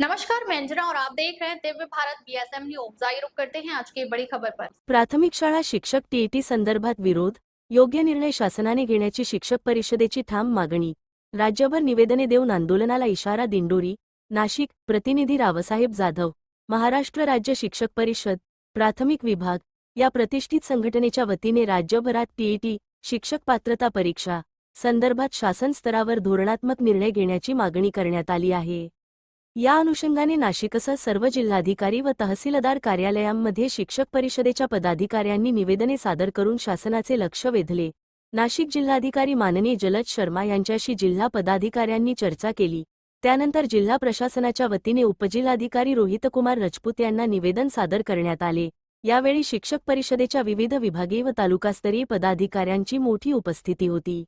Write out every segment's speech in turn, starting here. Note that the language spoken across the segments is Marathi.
नमस्कार मैं अंजना और आप देख रहे हैं दिव्य भारत बीएसएम न्यूज आइए रुक करते हैं आज की बड़ी खबर पर। प्राथमिक शाळा शिक्षक टीईटी संदर्भात विरोध योग्य निर्णय शासनाने घेण्याची शिक्षक परिषदेची ठाम मागणी राज्यभर निवेदने देऊन आंदोलनाला इशारा दिंडोरी नाशिक प्रतिनिधी रावसाहेब जाधव महाराष्ट्र राज्य शिक्षक परिषद प्राथमिक विभाग या प्रतिष्ठित संघटनेच्या वतीने राज्यभरात टीईटी शिक्षक पात्रता परीक्षा संदर्भात शासन स्तरावर धोरणात्मक निर्णय घेण्याची मागणी करण्यात आली आहे. या अनुषंगाने नाशिकसह सर्व जिल्हाधिकारी व तहसीलदार कार्यालयांमध्ये शिक्षक परिषदेच्या पदाधिकाऱ्यांनी निवेदने सादर करून शासनाचे लक्ष वेधले. नाशिक जिल्हाधिकारी माननीय जलद शर्मा यांच्याशी जिल्हा पदाधिकाऱ्यांनी चर्चा केली. त्यानंतर जिल्हा प्रशासनाच्या वतीने उपजिल्हाधिकारी रोहितकुमार रजपूत यांना निवेदन सादर करण्यात आले. यावेळी शिक्षक परिषदेच्या विविध विभागीय व तालुकास्तरीय पदाधिकाऱ्यांची मोठी उपस्थिती होती.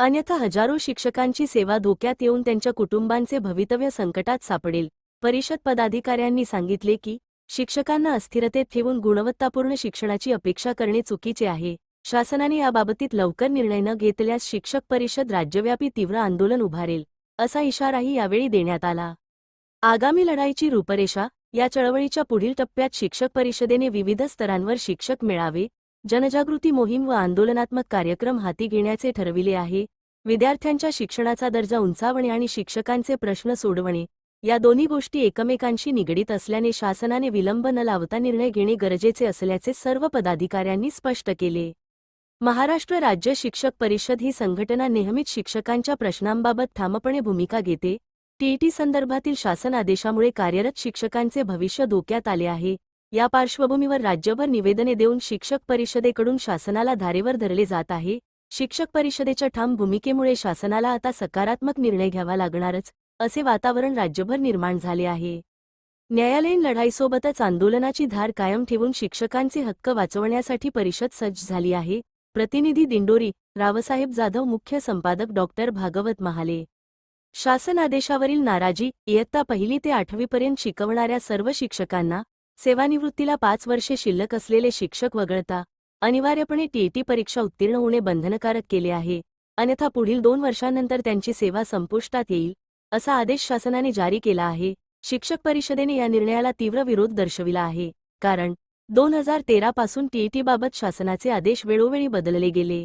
अन्यथा हजारो शिक्षकांची सेवा धोक्यात येऊन त्यांच्या कुटुंबांचे भवितव्य संकटात सापडेल. परिषद पदाधिकाऱ्यांनी सांगितले की शिक्षकांना अस्थिरतेत ठेवून गुणवत्तापूर्ण शिक्षणाची अपेक्षा करणे चुकीचे आहे. शासनाने याबाबतीत लवकर निर्णय न घेतल्यास शिक्षक परिषद राज्यव्यापी तीव्र आंदोलन उभारेल असा इशाराही यावेळी देण्यात आला. आगामी लढाईची रूपरेषा या चळवळीच्या पुढील टप्प्यात शिक्षक परिषदेने विविध स्तरांवर शिक्षक मेळावे जनजागृती मोहीम व आंदोलनात्मक कार्यक्रम हाती घेण्याचे ठरविले आहे. विद्यार्थ्यांच्या शिक्षणाचा दर्जा उंचावणे आणि शिक्षकांचे प्रश्न सोडवणे या दोन्ही गोष्टी एकमेकांशी निगडीत असल्याने शासनाने विलंब न लावता निर्णय घेणे गरजेचे असल्याचे सर्व पदाधिकाऱ्यांनी स्पष्ट केले. महाराष्ट्र राज्य शिक्षक परिषद ही संघटना नेहमीच शिक्षकांच्या प्रश्नांबाबत ठामपणे भूमिका घेते. टीईटी संदर्भातील शासन आदेशामुळे कार्यरत शिक्षकांचे भविष्य धोक्यात आले आहे. या पार्श्वभूमीवर राज्यभर निवेदने देऊन शिक्षक परिषदेकडून शासनाला धारेवर धरले जात आहे. शिक्षक परिषदेच्या ठाम भूमिकेमुळे शासनाला आता सकारात्मक निर्णय घ्यावा लागणारच असे वातावरण राज्यभर निर्माण झाले आहे. न्यायालयीन लढाईसोबतच आंदोलनाची धार कायम ठेवून शिक्षकांचे हक्क वाचवण्यासाठी परिषद सज्ज झाली आहे प्रतिनिधी दिंडोरी रावसाहेब जाधव मुख्य संपादक डॉक्टर भागवत महाले. शासन आदेशावरील नाराजी इयत्ता पहिली ते आठवीपर्यंत शिकवणाऱ्या सर्व शिक्षकांना सेवानिवृत्तीला पाच वर्षे शिल्लक असलेले शिक्षक वगळता अनिवार्यपणे टीईटी परीक्षा उत्तीर्ण होणे बंधनकारक केले आहे. अन्यथा पुढील दोन वर्षांनंतर त्यांची सेवा संपुष्टात येईल असा आदेश शासनाने जारी केला आहे. शिक्षक परिषदेने या निर्णयाला तीव्र विरोध दर्शविला आहे कारण दोन हजार तेरा पासून टीईटीबाबत शासनाचे आदेश वेळोवेळी बदलले गेले.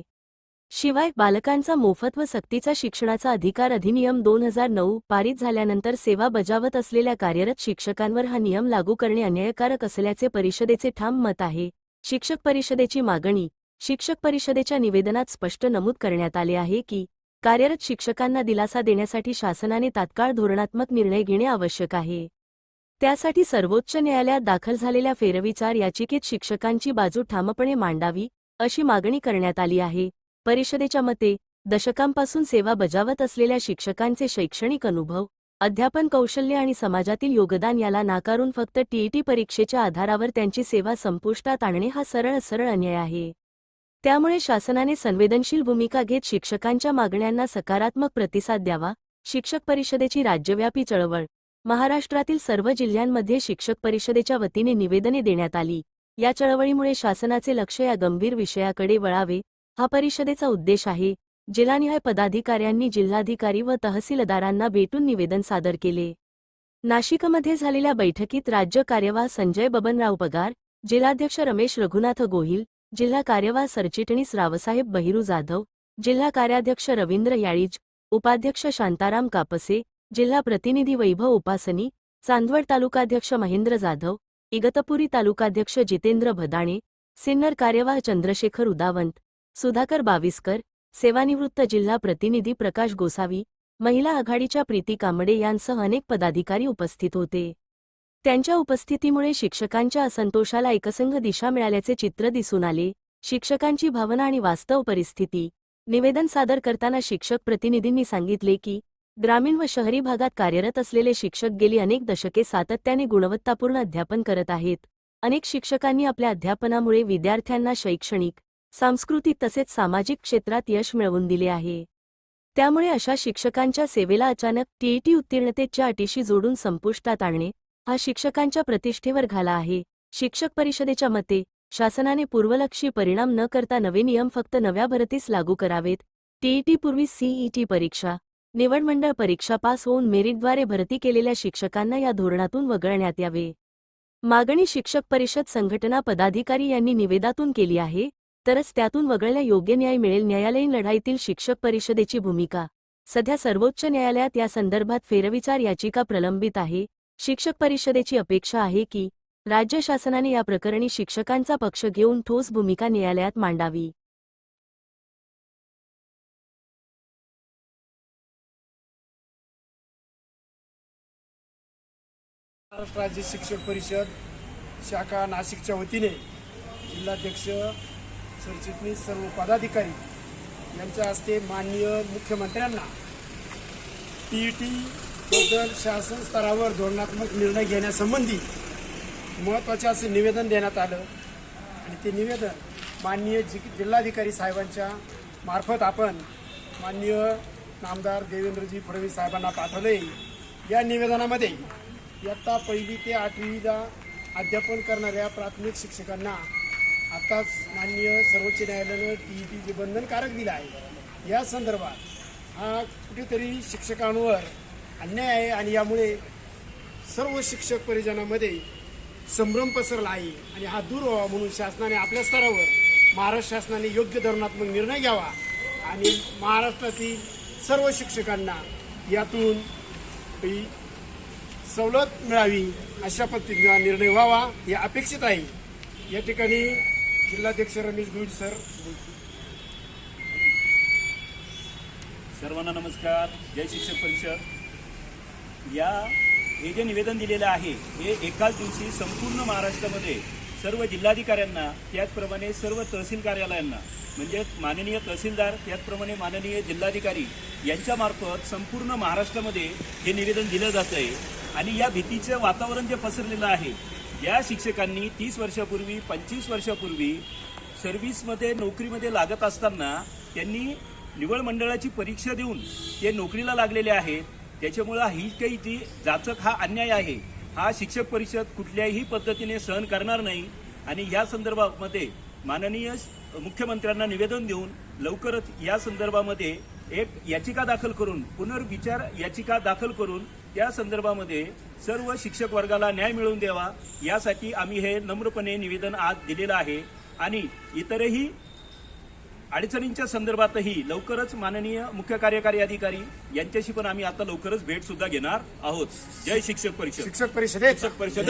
शिवाय बालकांचा मोफत व सक्तीचा शिक्षणाचा अधिकार अधिनियम दोन हजार नऊ पारित झाल्यानंतर सेवा बजावत असलेल्या कार्यरत शिक्षकांवर हा नियम लागू करणे अन्यायकारक असल्याचे परिषदेचे ठाम मत आहे. शिक्षक परिषदेची मागणी शिक्षक परिषदेच्या निवेदनात स्पष्ट नमूद करण्यात आले आहे की कार्यरत शिक्षकांना दिलासा देण्यासाठी शासनाने तात्काळ धोरणात्मक निर्णय घेणे आवश्यक आहे. त्यासाठी सर्वोच्च न्यायालयात दाखल झालेल्या फेरविचार याचिकेत शिक्षकांची बाजू ठामपणे मांडावी अशी मागणी करण्यात आली आहे. परिषदेच्या मते दशकांपासून सेवा बजावत असलेल्या शिक्षकांचे शैक्षणिक अनुभव अध्यापन कौशल्य आणि समाजातील योगदान याला नाकारून फक्त टीईटी परीक्षेच्या आधारावर त्यांची सेवा संपुष्टात आणणे हा सरळ सरळ अन्याय आहे. त्यामुळे शासनाने संवेदनशील भूमिका घेत शिक्षकांच्या मागण्यांना सकारात्मक प्रतिसाद द्यावा शिक्षक परिषदेची राज्यव्यापी चळवळ महाराष्ट्रातील सर्व जिल्ह्यांमध्ये शिक्षक परिषदेच्या वतीने निवेदने देण्यात आली. या चळवळीमुळे शासनाचे लक्ष या गंभीर विषयाकडे वळावे हा परिषदेचा उद्देश आहे. जिल्हानिहाय पदाधिकाऱ्यांनी जिल्हाधिकारी व तहसीलदारांना भेटून निवेदन सादर केले. नाशिकमध्ये झालेल्या बैठकीत राज्य कार्यवाह संजय बबनराव पगार जिल्हाध्यक्ष रमेश रघुनाथ गोहिल जिल्हा कार्यवाह सरचिटणीस रावसाहेब बहिरू जाधव जिल्हा कार्याध्यक्ष रवींद्र याळीज उपाध्यक्ष शांताराम कापसे जिल्हा प्रतिनिधी वैभव उपासनी चांदवड तालुकाध्यक्ष महेंद्र जाधव इगतपुरी तालुकाध्यक्ष जितेंद्र भदाणे सिन्नर कार्यवाह चंद्रशेखर उदावंत सुधाकर बाविस्कर सेवानिवृत्त जिल्हा प्रतिनिधी प्रकाश गोसावी महिला आघाडीच्या प्रीती कांबडे यांसह अनेक पदाधिकारी उपस्थित होते. त्यांच्या उपस्थितीमुळे शिक्षकांच्या असंतोषाला एकसंघ दिशा मिळाल्याचे चित्र दिसून आले. शिक्षकांची भावना आणि वास्तव परिस्थिती. निवेदन सादर करताना शिक्षक प्रतिनिधींनी सांगितले की ग्रामीण व शहरी भागात कार्यरत असलेले शिक्षक गेली अनेक दशके सातत्याने गुणवत्तापूर्ण अध्यापन करत आहेत. अनेक शिक्षकांनी आपल्या अध्यापनामुळे विद्यार्थ्यांना शैक्षणिक सांस्कृतिक तसेच सामाजिक क्षेत्रात यश मिळवून दिले आहे. त्यामुळे अशा शिक्षकांच्या सेवेला अचानक टीईटी उत्तीर्णतेच्या अटीशी जोडून संपुष्टात आणणे हा शिक्षकांच्या प्रतिष्ठेवर घाला आहे. शिक्षक परिषदेच्या मते शासनाने पूर्वलक्षी परिणाम न करता नवे नियम फक्त नव्या भरतीस लागू करावेत. टीईटी पूर्वी सीईटी परीक्षा निवड मंडळ परीक्षा पास होऊन मेरिटद्वारे भरती केलेल्या शिक्षकांना या धोरणातून वगळण्यात यावे. मागणी शिक्षक परिषद संघटना पदाधिकारी यांनी निवेदातून केली आहे. तरच त्यातून वगळण्या योग्य न्याय मिळेल न्यायालयीन लढाईतील शिक्षक परिषदेची भूमिका. सध्या सर्वोच्च न्यायालयात या संदर्भात फेरविचार याचिका प्रलंबित आहे. शिक्षक परिषदेची अपेक्षा आहे की राज्य शासनाने या प्रकरणी शिक्षकांचा पक्ष घेऊन ठोस भूमिका न्यायालयात मांडावी. महाराष्ट्र राज्य शिक्षक परिषद शाखा नाशिकच्या वतीने जिल्हाध्यक्ष सरचिटणीस सर्व पदाधिकारी यांच्या हस्ते माननीय मुख्यमंत्र्यांना टी ई टी बद्दल शासन स्तरावर धोरणात्मक निर्णय घेण्यासंबंधी महत्त्वाचे असे निवेदन देण्यात आलं. आणि ते निवेदन माननीय जि जिल्हाधिकारी साहेबांच्या मार्फत आपण माननीय नामदार देवेंद्रजी फडणवीस साहेबांना पाठवले. या निवेदनामध्ये इयत्ता पहिली ते आठवीला अध्यापन करणाऱ्या प्राथमिक शिक्षकांना आताच माननीय सर्वोच्च न्यायालयानं टी ई टी जे बंधनकारक दिलं आहे या संदर्भात हा कुठेतरी शिक्षकांवर अन्याय आहे आणि यामुळे सर्व शिक्षक परिजनामध्ये संभ्रम पसरला आहे आणि हा दूर व्हावा म्हणून शासनाने आपल्या स्तरावर महाराष्ट्र शासनाने योग्य धोरणात्मक निर्णय घ्यावा आणि महाराष्ट्रातील सर्व शिक्षकांना यातून सवलत मिळावी अशा पद्धतीचा निर्णय व्हावा हे अपेक्षित आहे. या ठिकाणी जिल्हाध्यक्ष रमेश गुज सर. सर्वांना नमस्कार. जय शिक्षक परिषद. या हे जे निवेदन दिलेलं आहे हे एकाच दिवशी संपूर्ण महाराष्ट्रामध्ये सर्व जिल्हाधिकाऱ्यांना त्याचप्रमाणे सर्व तहसील कार्यालयांना म्हणजे माननीय तहसीलदार त्याचप्रमाणे माननीय जिल्हाधिकारी यांच्यामार्फत संपूर्ण महाराष्ट्रामध्ये हे निवेदन दिलं जात आहे आणि या भीतीचं वातावरण जे पसरलेलं आहे या शिक्षकांनी तीस वर्षापूर्वी पंचवीस वर्षापूर्वी सर्व्हिसमध्ये नोकरीमध्ये लागत असताना त्यांनी निवड मंडळाची परीक्षा देऊन ते नोकरीला लागलेले आहेत त्याच्यामुळं ही काही जी जाचक हा अन्याय आहे. हा शिक्षक परिषद कुठल्याही पद्धतीने सहन करणार नाही आणि या संदर्भामध्ये माननीय मुख्यमंत्र्यांना निवेदन देऊन लवकरच या संदर्भामध्ये एक याचिका दाखल करून पुनर्विचार याचिका दाखल करून त्या संदर्भामध्ये सर्व शिक्षक वर्गाला न्याय मिळवून द्यावा यासाठी आम्ही हे नम्रपणे निवेदन आज दिलेलं आहे. आणि इतरही अडचणींच्या संदर्भातही लवकरच माननीय मुख्य कार्यकारी अधिकारी यांच्याशी पण आम्ही आता लवकरच भेट सुद्धा घेणार आहोत. जय शिक्षक परिषद. शिक्षक परिषदेत? शिक्षक परिषद.